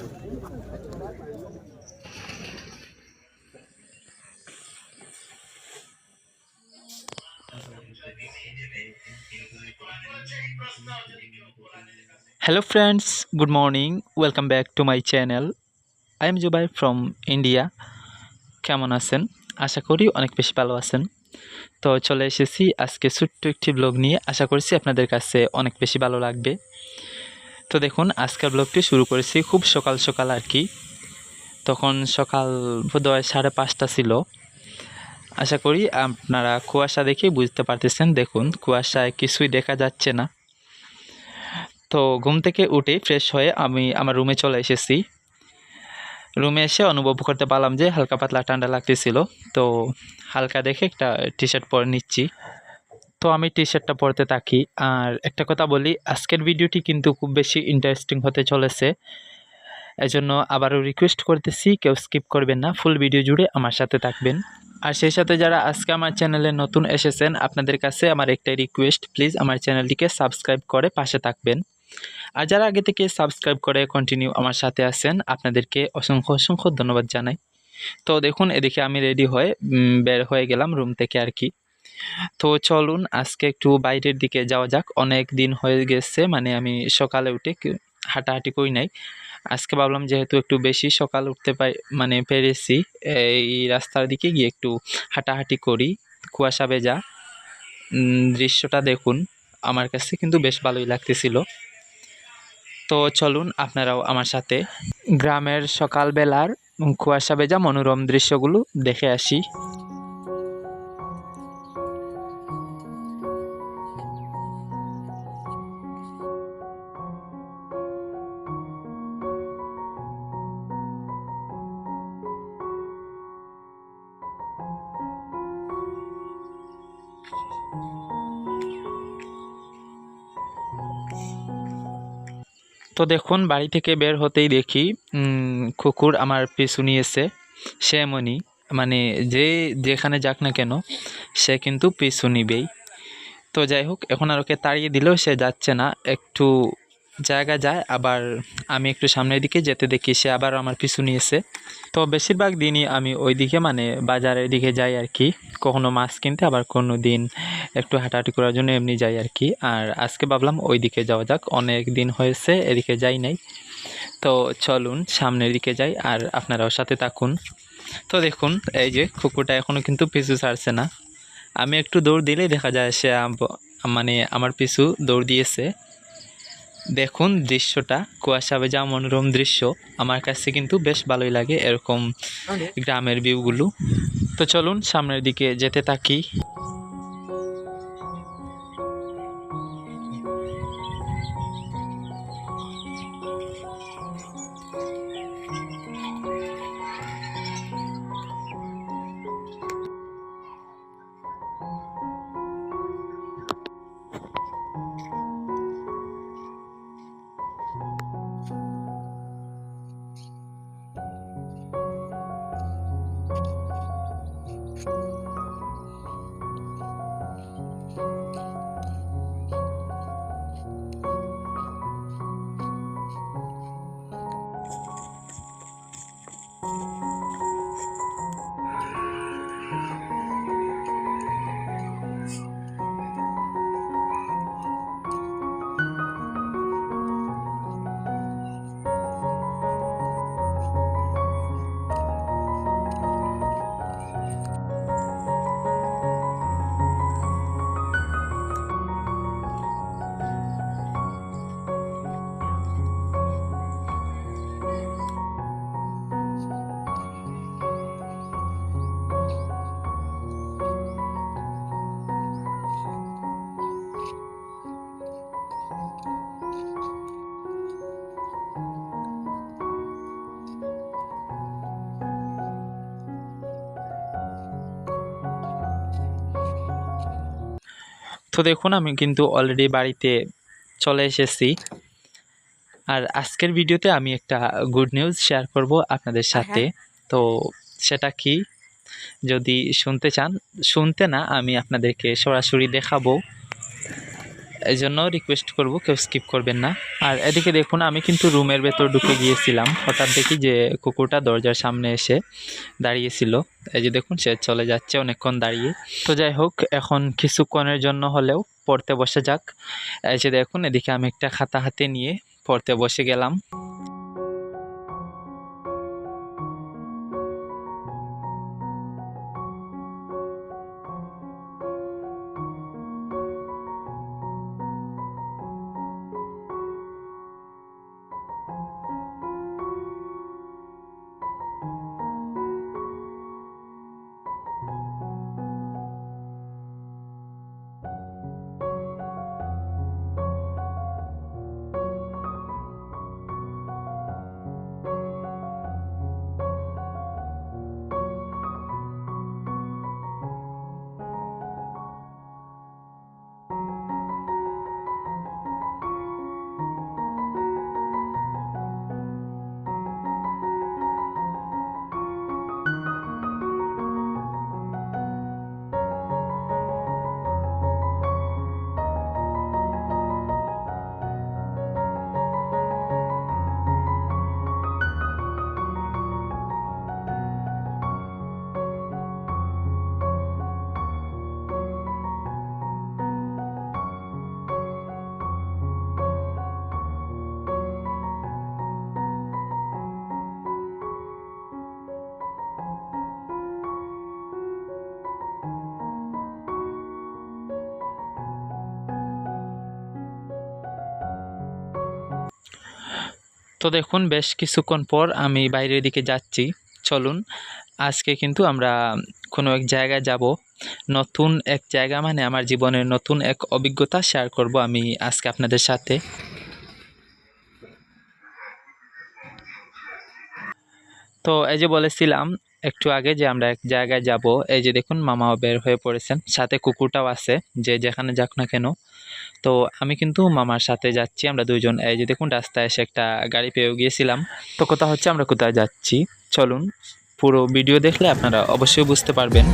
Hello friends, good morning. Welcome back to my channel. I am Jubai from India. কেমন আছেন আশা করি অনেক বেশি ভালো আছেন তো চলে এসেছি আজকে ছোট্ট একটি ব্লগ নিয়ে আশা করছি আপনাদের কাছে অনেক বেশি ভালো লাগবে তো দেখুন, আজকের ব্লগটি শুরু করেছি খুব সকাল সকাল আর কি। তখন সকাল বোধহয় সাড়ে পাঁচটা ছিল। আশা করি আপনারা কুয়াশা দেখে বুঝতে পারতেছেন। দেখুন, কুয়াশায় কিছুই দেখা যাচ্ছে না। তো ঘুম থেকে উঠে ফ্রেশ হয়ে আমি আমার রুমে চলে এসেছি। রুমে এসে অনুভব করতে পারলাম যে হালকা পাতলা ঠান্ডা লাগতেছিল। তো হালকা দেখে একটা টি শার্ট পরে নিচ্ছি। তো আমি টি শার্টটা পরতে থাকি। আর একটা কথা বলি, আজকের ভিডিওটি কিন্তু খুব বেশি ইন্টারেস্টিং হতে চলেছে। এজন্য আবারও রিকোয়েস্ট করতেছি, কেউ স্কিপ করবেন না ফুল ভিডিও জুড়ে আমার সাথে থাকবেন। আর সেই সাথে যারা আজকে আমার চ্যানেলে নতুন এসেছেন, আপনাদের কাছে আমার একটাই রিকোয়েস্ট প্লিজ আমার চ্যানেলটিকে সাবস্ক্রাইব করে পাশে থাকবেন। আর যারা আগে থেকে সাবস্ক্রাইব করে কন্টিনিউ আমার সাথে আছেন, আপনাদেরকে অসংখ্য অসংখ্য ধন্যবাদ জানাই। তো দেখুন, এদিকে আমি রেডি হয়ে বের হয়ে গেলাম রুম থেকে আর কি। তো চলুন আজকে একটু বাইরের দিকে যাওয়া যাক। অনেক দিন হয়ে গেছে মানে আমি সকালে উঠে হাঁটাহাঁটি করি নাই। আজকে ভাবলাম যেহেতু একটু বেশি সকাল উঠতে পাই মানে পেরেছি এই রাস্তার দিকে গিয়ে একটু হাঁটাহাঁটি করি কুয়াশা উম, দৃশ্যটা দেখুন আমার কাছে কিন্তু বেশ ভালোই লাগতেছিল। তো চলুন আপনারাও আমার সাথে গ্রামের সকালবেলার কুয়াশা ভেজা মনোরম দৃশ্যগুলো দেখে আসি। তো দেখুন, বাড়ি থেকে বের হতেই দেখি কুকুর আমার পিছু নিয়েছে, সে এমনই মানে যে যেখানে যাক না কেন, সে কিন্তু পিছু নিবেই। তো যাই হোক, এখন আর ওকে তাড়িয়ে দিলেও সে যাচ্ছে না, একটু জায়গা যায়, আবার আমি একটু সামনের দিকে যেতে দেখি, সে আবার আমার পিছু নিয়েছে। তো বেশিরভাগ দিনই আমি ওই দিকে মানে বাজারের দিকে যাই আর কি। কখনো মাছ কিনতে, আবার কোনো দিন একটু হাঁটাহাঁটি করার জন্য এমনি যাই আর কি। আর আজকে ভাবলাম ওই দিকে যাওয়া যাক, অনেক দিন হয়েছে, এদিকে যাই নাই। তো চলুন, সামনের দিকে যাই, আর আপনারাও সাথে থাকুন। তো দেখুন, এই যে কুকুরটা এখনও কিন্তু পিছু ছাড়ছে না। আমি একটু দৌড় দিলেই দেখা যায় সে মানে আমার পিছু দৌড় দিয়েছে। দেখুন দৃশ্যটা কুয়াশা ভেজা মনোরম দৃশ্য আমার কাছে কিন্তু বেশ ভালোই লাগে এরকম গ্রামের ভিউগুলো তো চলুন সামনের দিকে যেতে থাকি। তো দেখুন আমি কিন্তু অলরেডি বাড়িতে চলে এসেছি। আর আজকের ভিডিওতে আমি একটা গুড নিউজ শেয়ার করব আপনাদের সাথে। তো সেটা কি? যদি শুনতে চান শুনতে না আমি আপনাদেরকে সরাসরি দেখাবো। এই জন্য রিকোয়েস্ট করব, কেউ স্কিপ করবেন না। আর এদিকে দেখুন, আমি কিন্তু রুমের ভেতর ঢুকে গিয়েছিলাম। হঠাৎ দেখি যে কুকুরটা দরজার সামনে এসে দাঁড়িয়েছিল। এই যে দেখুন, সে চলে যাচ্ছে অনেকক্ষণ দাঁড়িয়ে। তো যাই হোক, এখন কিছুক্ষণের জন্য হলেও পড়তে বসে যাক। এই যে দেখুন, এদিকে আমি একটা খাতা হাতে নিয়ে পড়তে বসে গেলাম। তো দেখুন, বেশ কিছুক্ষণ পর আমি বাইরের দিকে যাচ্ছি। চলুন, আজকে কিন্তু আমরা কোনো এক জায়গায় যাব। নতুন এক জায়গা মানে আমার জীবনের নতুন এক অভিজ্ঞতা শেয়ার করব আমি আজকে আপনাদের সাথে। তো এই যে বলেছিলাম একটু আগে যে আমরা এক জায়গায় যাব, এই যে দেখুন, মামাও বের হয়ে পড়েছেন। সাথে কুকুরটাও আছে, যে যেখানে যাক না কেন। তো আমি কিন্তু মামার সাথে যাচ্ছি, আমরা দুজন এই যে দেখুন, রাস্তায় এসে একটা গাড়ি পেয়েও গিয়েছিলাম। তো কথা হচ্ছে, আমরা কোথায় যাচ্ছি। চলুন, পুরো ভিডিও দেখলে আপনারা অবশ্যই বুঝতে পারবেন।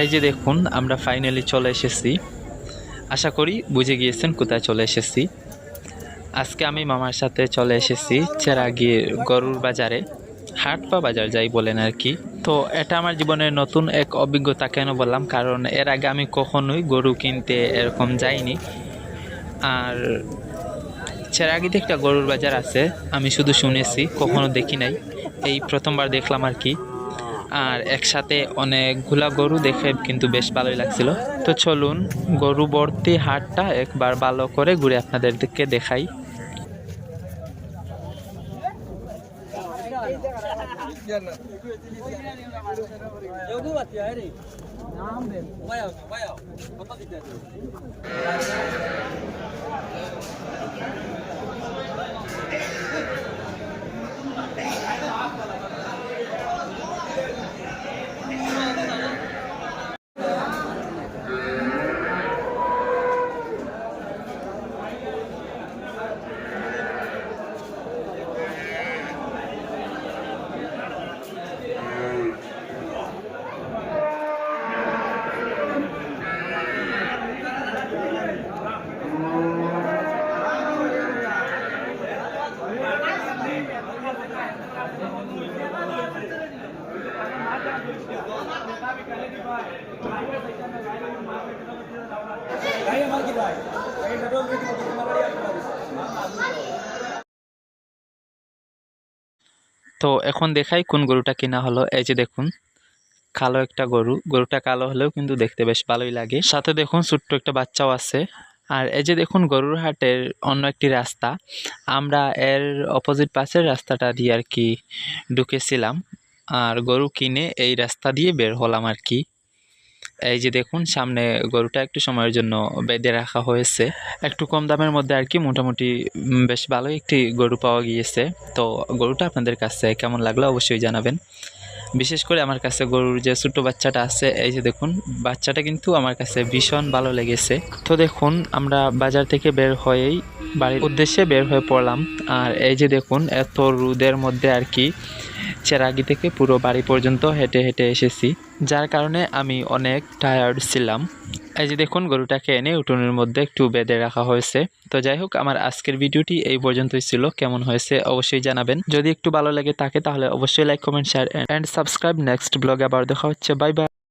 এই যে দেখুন, আমরা ফাইনালি চলে এসেছি। আশা করি বুঝে গিয়েছেন কোথায় চলে এসেছি। আজকে আমি মামার সাথে চলে এসেছি চেরাগির গরুর বাজারে হাট বা বাজার যাই বলেন আর কি। তো এটা আমার জীবনের নতুন এক অভিজ্ঞতা কেন বললাম, কারণ এর আগে আমি কখনোই গরু কিনতে এরকম যাইনি। আর চেরাগিতে একটা গরুর বাজার আছে, আমি শুধু শুনেছি, কখনো দেখি নাই। এই প্রথমবার দেখলাম আর কি। আর একসাথে অনেকগুলা গরু দেখে কিন্তু বেশ ভালোই লাগছিল। তো চলুন গরু ভর্তি হাটটা একবার ভালো করে ঘুরে আপনাদেরকে দেখাই। তো এখন দেখাই কোন গরুটা কেনা হলো। এই যে দেখুন, কালো একটা গরু। গরুটা কালো হলেও কিন্তু দেখতে বেশ ভালোই লাগে। সাথে দেখুন ছোট্ট একটা বাচ্চাও আছে। আর এই যে দেখুন, গরুর হাটের অন্য একটি রাস্তা। আমরা এর অপোজিট পাশের রাস্তাটা দিয়ে আর কি ঢুকেছিলাম। আর গরু কিনে এই রাস্তা দিয়ে বের হলাম আর কি। এই যে দেখুন, সামনে গরুটা একটু সময়ের জন্য বেঁধে রাখা হয়েছে। একটু কম দামের মধ্যে আর কি মোটামুটি বেশ ভালোই একটি গরু পাওয়া গিয়েছে। তো গরুটা আপনাদের কাছে কেমন লাগল অবশ্যই জানাবেন। বিশেষ করে আমার কাছে গরুর যে ছোট্ট বাচ্চাটা আছে, এই যে দেখুন, বাচ্চাটা কিন্তু আমার কাছে ভীষণ ভালো লেগেছে। তো দেখুন, আমরা বাজার থেকে বের হয়েই বাড়ির উদ্দেশ্যে বের হয়ে পড়লাম। আর এই যে দেখুন, এত রোদের মধ্যে আর কি চেরাগি থেকে পুরো বাড়ি পর্যন্ত হেঁটে হেঁটে এসেছি। যার কারণে আমি অনেক টায়ার্ড ছিলাম। এই যে দেখুন গরুটাকে এনে উঠোনের মধ্যে একটু বেঁধে রাখা হয়েছে। তো যাই হোক, আমার আজকের ভিডিওটি এই পর্যন্তই ছিল। কেমন হয়েছে অবশ্যই জানাবেন। যদি একটু ভালো লাগে তাকে তাহলে অবশ্যই like comment share and subscribe next ব্লগে আবার দেখা হচ্ছে। Bye bye